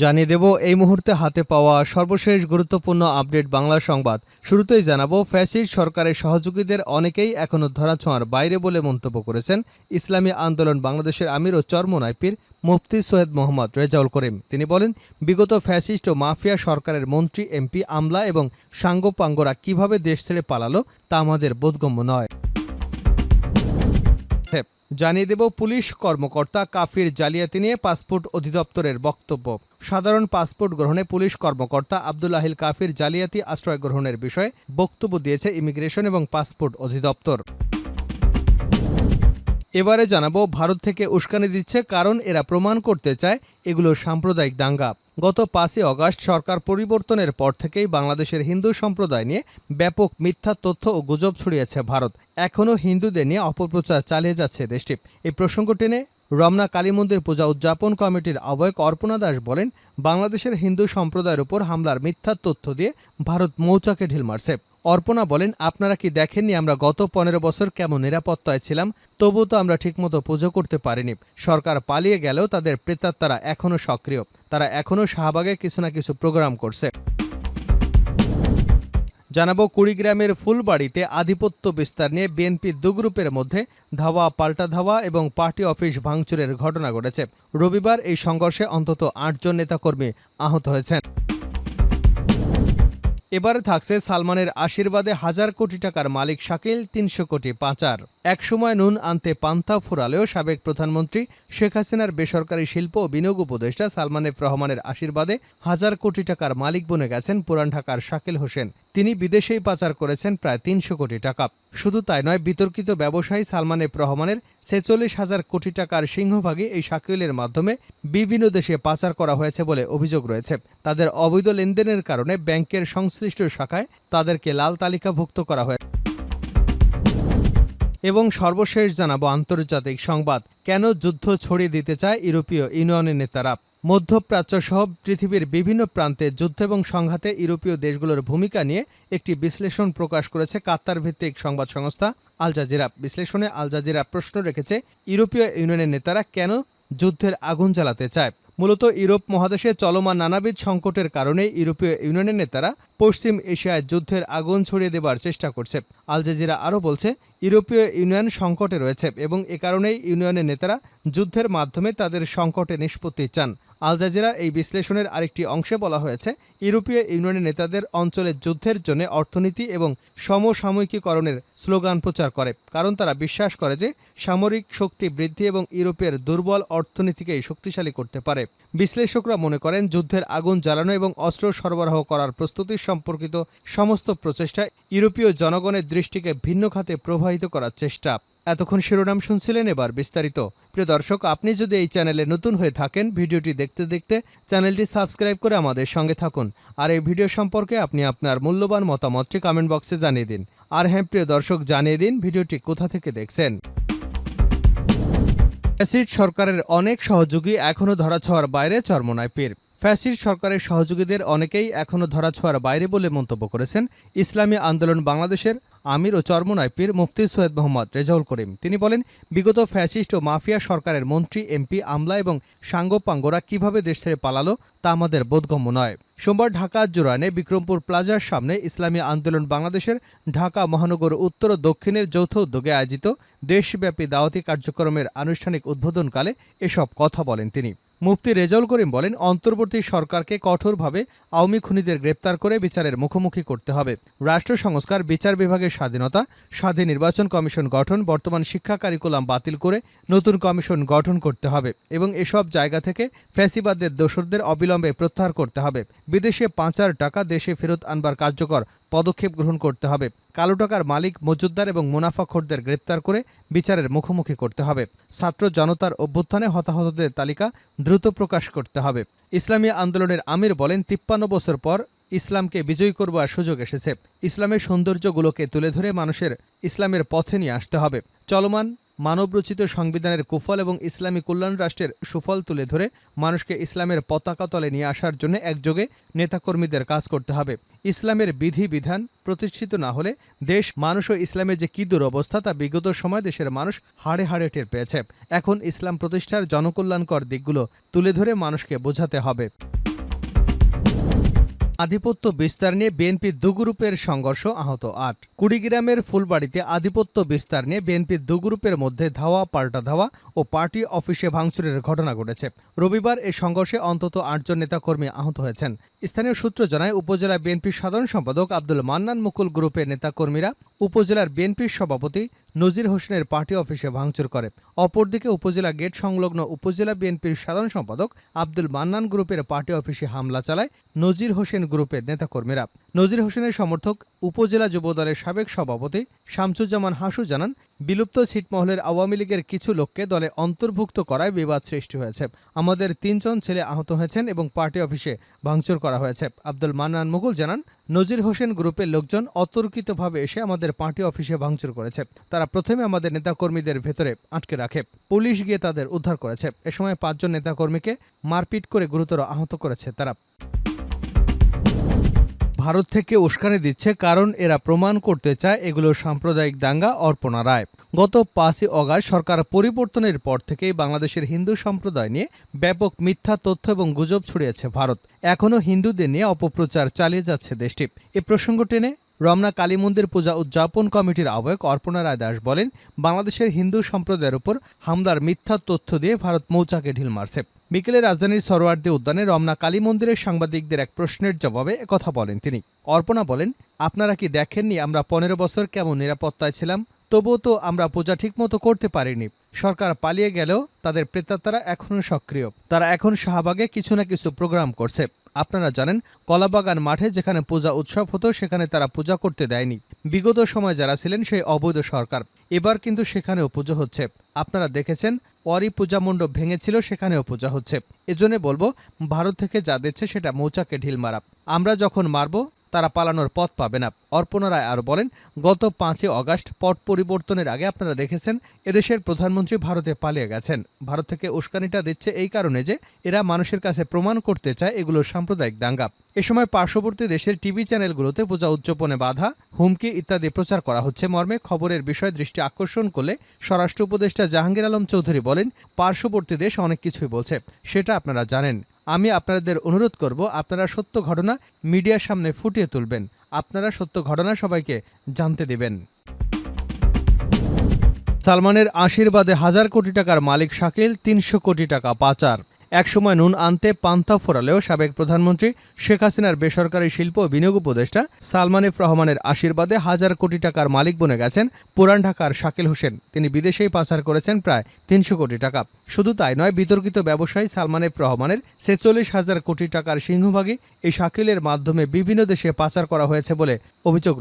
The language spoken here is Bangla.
জানিয়ে দেব, এই মুহূর্তে হাতে পাওয়া সর্বশেষ গুরুত্বপূর্ণ আপডেট বাংলা সংবাদ। শুরুতেই জানাব, ফ্যাসিস্ট সরকারের সহযোগীদের অনেকেই এখনও ধরাছোঁয়ার বাইরে বলে মন্তব্য করেছেন ইসলামী আন্দোলন বাংলাদেশের আমির ও চরমনাইপির মুফতি সৈয়দ মোহাম্মদ রেজাউল করিম। তিনি বলেন, বিগত ফ্যাসিস্ট ও মাফিয়া সরকারের মন্ত্রী, এমপি আমলা এবং সাঙ্গপাঙ্গরা কীভাবে দেশ ছেড়ে পালালো তা আমাদের বোধগম্য নয়। জানিয়ে দেব পুলিশ কর্মকর্তা কাফির জালিয়াতি নিয়ে পাসপোর্ট অধিদপ্তরের বক্তব্য। সাধারণ পাসপোর্ট গ্রহণে পুলিশ কর্মকর্তা আব্দুল আহিল কাফির জালিয়াতি আশ্রয় গ্রহণের বিষয়ে বক্তব্য দিয়েছে ইমিগ্রেশন এবং পাসপোর্ট অধিদপ্তর। এবারে জানাব, ভারত থেকে উস্কানি দিচ্ছে কারণ এরা প্রমাণ করতে চায় এগুলো সাম্প্রদায়িক দাঙ্গা। গত পাঁচই অগাস্ট সরকার পরিবর্তনের পর থেকেই বাংলাদেশের হিন্দু সম্প্রদায় নিয়ে ব্যাপক মিথ্যা তথ্য ও গুজব ছড়িয়েছে ভারত। এখনও হিন্দুদের নিয়ে অপপ্রচার চালিয়ে যাচ্ছে দেশটি। এই প্রসঙ্গ টেনে রমনা কালী মন্দির পূজা উদযাপন কমিটির আহ্বায়ক অর্পণা দাস বলেন, বাংলাদেশের হিন্দু সম্প্রদায়ের উপর হামলার মিথ্যা তথ্য দিয়ে ভারত মৌচাকে ঢিল মারছে। অর্পণা বলেন, আপনারা কি দেখেননি আমরা গত পনেরো বছর কেমন নিরাপত্তায় ছিলাম? তবুও তো আমরা ঠিকমতো পুজো করতে পারিনি। সরকার পালিয়ে গেলেও তাদের প্রেতাত্মারা এখনও সক্রিয়। তারা এখনও শাহবাগে কিছু না কিছু প্রোগ্রাম করছে। জানাব, কুড়িগ্রামের ফুলবাড়িতে আধিপত্য বিস্তার নিয়ে বিএনপি দু গ্রুপের মধ্যে ধাওয়া, পাল্টা ধাওয়া এবং পার্টি অফিস ভাঙচুরের ঘটনা ঘটেছে। রবিবার এই সংঘর্ষে অন্তত আটজন নেতাকর্মী আহত হয়েছেন। এবারে থাকছে সালমানের আশীর্বাদে হাজার কোটি টাকার মালিক শাকিল তিনশো কোটি পাচার। একসময় নুন আনতে পান্থা ফুরালেও সাবেক প্রধানমন্ত্রী শেখ হাসিনার বেসরকারি শিল্প ও বিনিয়োগ উপদেষ্টা সালমান এফ রহমানের আশীর্বাদে হাজার কোটি টাকার মালিক বনে গেছেন পুরান ঢাকার শাকিল হোসেন। তিনি বিদেশেই পাচার করেছেন প্রায় তিনশো কোটি টাকা। শুধু তাই নয়, বিতর্কিত ব্যবসায়ী সালমান এফ রহমানের ছেচল্লিশ হাজার কোটি টাকার সিংহভাগই এই শাকিলের মাধ্যমে বিভিন্ন দেশে পাচার করা হয়েছে বলে অভিযোগ রয়েছে। তাদের অবৈধ লেনদেনের কারণে ব্যাংকের সংশ্লিষ্ট শাখায় তাদেরকে লাল তালিকাভুক্ত করা হয়েছে। এবং সর্বশেষ জানাব আন্তর্জাতিক সংবাদ। কেন যুদ্ধ ছড়িয়ে দিতে চায় ইউরোপীয় ইউনিয়নের নেতারা? মধ্যপ্রাচ্য সহ পৃথিবীর বিভিন্ন প্রান্তে যুদ্ধ এবং সংঘাতে ইউরোপীয় দেশগুলোর ভূমিকা নিয়ে একটি বিশ্লেষণ প্রকাশ করেছে কাত্তার ভিত্তিক সংবাদ সংস্থা আল জাজিরা। বিশ্লেষণে আল জাজিরা প্রশ্ন রেখেছে, ইউরোপীয় ইউনিয়নের নেতারা কেন যুদ্ধের আগুন জ্বালাতে চায়? মূলত ইউরোপ মহাদেশে চলমান নানাবিধ সংকটের কারণে ইউরোপীয় ইউনিয়নের নেতারা পশ্চিম এশিয়ায় যুদ্ধের আগুন ছড়িয়ে দেবার চেষ্টা করছে। আল জাজিরা আরও বলছে, ইউরোপীয় ইউনিয়ন সংকটে রয়েছে এবং এ কারণেই ইউনিয়নের নেতারা যুদ্ধের মাধ্যমে তাদের সংকটে নিষ্পত্তি চান। আল জাজিরা এই বিশ্লেষণের আরেকটি অংশে বলা হয়েছে, ইউরোপীয় ইউনিয়নের নেতাদের অঞ্চলের যুদ্ধের জন্য অর্থনীতি এবং সমসাময়িকীকরণের স্লোগান প্রচার করে, কারণ তারা বিশ্বাস করে যে সামরিক শক্তি বৃদ্ধি এবং ইউরোপের দুর্বল অর্থনীতিকেই শক্তিশালী করতে পারে। বিশ্লেষকরা মনে করেন, যুদ্ধের আগুন জ্বালানো এবং অস্ত্র সরবরাহ করার প্রস্তুতি সম্পর্কিত সমস্ত প্রচেষ্টা ইউরোপীয় জনগণের দৃষ্টিকে ভিন্ন খাতে প্রবাহিত করার চেষ্টা। এতক্ষণ শিরোনাম শুনছিলেন এবার বিস্তারিত। প্রিয় দর্শক, আপনি যদি এই চ্যানেলে নতুন হয়ে থাকেন, ভিডিওটি দেখতে দেখতে চ্যানেলটি সাবস্ক্রাইব করে আমাদের সঙ্গে থাকুন। আর এই ভিডিও সম্পর্কে আপনি আপনার মূল্যবান মতামতটি কমেন্ট বক্সে জানিয়ে দিন। আর হ্যাঁ প্রিয় দর্শক, জানিয়ে দিন ভিডিওটি কোথা থেকে দেখছেন। ফ্যাসিড সরকারের অনেক সহযোগী এখনও ধরাছোঁয়ার বাইরে চরমনায় পীর। ফ্যাসিড সরকারের সহযোগীদের অনেকেই এখনও ধরাছোঁয়ার বাইরে বলে মন্তব্য করেছেন ইসলামী আন্দোলন বাংলাদেশের আমির ও চরমনায় পীর মুফতি সৈয়দ মোহাম্মদ রেজাউল করিম। তিনি বলেন, বিগত ফ্যাসিস্ট ও মাফিয়া সরকারের মন্ত্রী এমপি আমলা এবং সাঙ্গপাঙ্গরা কীভাবে দেশ ছেড়ে পালালো তা আমাদের বোধগম্য নয়। সোমবার ঢাকা জোরানে বিক্রমপুর প্লাজার সামনে ইসলামী আন্দোলন বাংলাদেশের ঢাকা মহানগর উত্তর ও দক্ষিণের যৌথ উদ্যোগে আয়োজিত দেশব্যাপী দাওয়াতি কার্যক্রমের আনুষ্ঠানিক উদ্বোধনকালে এসব কথা বলেন তিনি। মুফতি রেজাউল করিম বলেন, অন্তর্বর্তী সরকারকে কঠোরভাবে আওয়ামী খুনিদের গ্রেপ্তার করে বিচারের মুখোমুখি করতে হবে। রাষ্ট্র সংস্কার, বিচার বিভাগের স্বাধীনতা, স্বাধীন নির্বাচন কমিশন গঠন, বর্তমান শিক্ষা কারিকুলাম বাতিল করে নতুন কমিশন গঠন করতে হবে এবং এসব জায়গা থেকে ফ্যাসিবাদের দোসরদের অবিলম্বে প্রত্যাহার করতে হবে। বিদেশে পাঁচার টাকা দেশে ফেরত আনবার কার্যকর পদক্ষেপ গ্রহণ করতে হবে। কালো টাকার মালিক, মজুদ্দার এবং মুনাফাখোরদের গ্রেপ্তার করে বিচারের মুখোমুখি করতে হবে। ছাত্র জনতার অভ্যুত্থানে হতাহতদের তালিকা দ্রুত প্রকাশ করতে হবে। ইসলামী আন্দোলনের আমির বলেন, তিপ্পান্ন বছর পর ইসলামকে বিজয়ী করবার সুযোগ এসেছে। ইসলামের সৌন্দর্যগুলোকে তুলে ধরে মানুষের ইসলামের পথে নিয়ে আসতে হবে। চলমান মানবরচিত সংবিধানের কুফল এবং ইসলামী কল্যাণ রাষ্ট্রের সুফল তুলে ধরে মানুষকে ইসলামের পতাকা তলে নিয়ে আসার জন্য একযোগে নেতাকর্মীদের কাজ করতে হবে। ইসলামের বিধি বিধান প্রতিষ্ঠিত না হলে দেশ, মানুষ ও ইসলামের যে কী দুরবস্থা তা বিগত সময় দেশের মানুষ হাড়ে হাড়ে টের পেয়েছে। এখন ইসলাম প্রতিষ্ঠার জনকল্যাণকর দিকগুলো তুলে ধরে মানুষকে বোঝাতে হবে। আধিপত্য বিস্তার নিয়ে বিএনপি দু গ্রুপের সংঘর্ষ আহত আট। কুড়িগ্রামের ফুলবাড়িতে আধিপত্য বিস্তার নিয়ে বিএনপি দু গ্রুপের মধ্যে ধাওয়া, পাল্টা ধাওয়া ও পার্টি অফিসে ভাঙচুরের ঘটনা ঘটেছে। রবিবার এই সংঘর্ষে অন্তত আটজন নেতাকর্মী আহত হয়েছেন। স্থানীয় সূত্র জানায় উপজেলা বিএনপির সাধারণ সম্পাদক আব্দুল মান্নান মুকুল গ্রুপের নেতাকর্মীরা উপজেলার বিএনপির সভাপতি নজির হোসেনের পার্টি অফিসে ভাঙচুর করে। অপরদিকে উপজেলা গেট সংলগ্ন উপজেলা বিএনপির সাধারণ সম্পাদক আব্দুল মান্নান গ্রুপের পার্টি অফিসে হামলা চালায়। নজির হোসেন গ্রুপের নেতাকর্মীরা। নজির হোসেনের সমর্থক উপজেলা যুবদলের সাবেক সভাপতি শামসুজ্জামান হাসু জানান, বিলুপ্ত ছিটমহলের আওয়ামী লীগের কিছু লোককে দলে অন্তর্ভুক্ত করায় বিবাদ সৃষ্টি হয়েছে। আমাদের তিনজন ছেলে আহত হয়েছেন এবং পার্টি অফিসে ভাঙচুর করা হয়েছে। আব্দুল মান্নান মুকুল জানান, নজির হোসেন গ্রুপের লোকজন অতর্কিতভাবে এসে আমাদের পার্টি অফিসে ভাঙচুর করেছে। তারা প্রথমে আমাদের নেতাকর্মীদের ভেতরে আটকে রাখে। পুলিশ গিয়ে তাদের উদ্ধার করেছে। এ সময় পাঁচজন নেতাকর্মীকে মারপিট করে গুরুতর আহত করেছে তারা। ভারত থেকে উস্কানি দিচ্ছে কারণ এরা প্রমাণ করতে চায় এগুলো সাম্প্রদায়িক দাঙ্গা, অর্পণা রায়। গত পাঁচই অগাস্ট সরকার পরিবর্তনের পর থেকেই বাংলাদেশের হিন্দু সম্প্রদায় নিয়ে ব্যাপক মিথ্যা তথ্য এবং গুজব ছড়িয়েছে ভারত। এখনও হিন্দুদের নিয়ে অপপ্রচার চালিয়ে যাচ্ছে দেশটি। এ প্রসঙ্গ টেনে রমনা কালী মন্দির পূজা উদযাপন কমিটির আহ্বায়ক অর্পণা রায় দাস বলেন, বাংলাদেশের হিন্দু সম্প্রদায়ের উপর হামলার মিথ্যা তথ্য দিয়ে ভারত মৌচাকে ঢিল মারছে। বিকেলে রাজধানীর সরোয়ার্দী উদ্যানে রমনা কালী মন্দিরের সাংবাদিকদের এক প্রশ্নের জবাবে কথা বলেন তিনি। অর্পণা বলেন, আপনারা কি দেখেননি আমরা পনেরো বছর কেমন নিরাপত্তায় ছিলাম? তবুও তো আমরা পূজা ঠিকমতো করতে পারিনি। সরকার পালিয়ে গেলেও তাদের প্রেতাত্মারা এখনও সক্রিয়। তারা এখন শাহবাগে কিছু না কিছু প্রোগ্রাম করছে। আপনারা জানেন, কলাবাগান মাঠে যেখানে পূজা উৎসব হতো, সেখানে তারা পূজা করতে দেয়নি। বিগত সময় যারা ছিলেন, সেই অবৈধ সরকার। এবার কিন্তু সেখানেও পুজো হচ্ছে। আপনারা দেখেছেন অরি পূজা মণ্ডপ ভেঙেছিল, সেখানেও পূজা হচ্ছে। এজন্য বলব, ভারত থেকে যা দিচ্ছে, সেটা মৌচাকে ঢিল মারা। আমরা যখন মারব তারা পালানোর পথ পাবে না। অর্পণা রায় আরও বলেন, গত পাঁচই অগাস্ট পট পরিবর্তনের আগে আপনারা দেখেছেন, এদেশের প্রধানমন্ত্রী ভারতে পালিয়ে গেছেন। ভারত থেকে উস্কানিটা দিচ্ছে এই কারণে যে এরা মানুষের কাছে প্রমাণ করতে চায় এগুলো সাম্প্রদায়িক দাঙ্গা। এ সময় পার্শ্ববর্তী দেশের টিভি চ্যানেলগুলোতে পূজা উদযাপনে বাধা, হুমকি ইত্যাদি প্রচার করা হচ্ছে মর্মে। খবরের বিষয়ে দৃষ্টি আকর্ষণ করলে স্বরাষ্ট্র উপদেষ্টা জাহাঙ্গীর আলম চৌধুরী বলেন, পার্শ্ববর্তী দেশ অনেক কিছুই বলছে, সেটা আপনারা জানেন। আমি আপনাদের অনুরোধ করব আপনারা সত্য ঘটনা মিডিয়ার সামনে ফুটিয়ে তুলবেন। আপনারা সত্য ঘটনা সবাইকে জানতে দেবেন। সালমানের আশীর্বাদে হাজার কোটি টাকার মালিক শাকিল, তিনশো কোটি টাকা পাচার। একসময় নুন আনতে পান্তা ফোরালেও সাবেক প্রধানমন্ত্রী শেখ হাসিনার বেসরকারি শিল্প বিনিয়োগ উপদেষ্টা সালমান এফ রহমানের আশীর্বাদে হাজার কোটি টাকার মালিক বনে গেছেন পুরান ঢাকার শাকিল হোসেন। তিনি বিদেশেই পাচার করেছেন প্রায় তিনশো কোটি টাকা। শুধু তাই নয়, বিতর্কিত ব্যবসায়ী সালমান এফ রহমানের ছেচল্লিশ হাজার কোটি টাকার সিংহভাগই এই শাকিলের মাধ্যমে বিভিন্ন দেশে পাচার করা হয়েছে বলে অভিযোগ রয়েছে।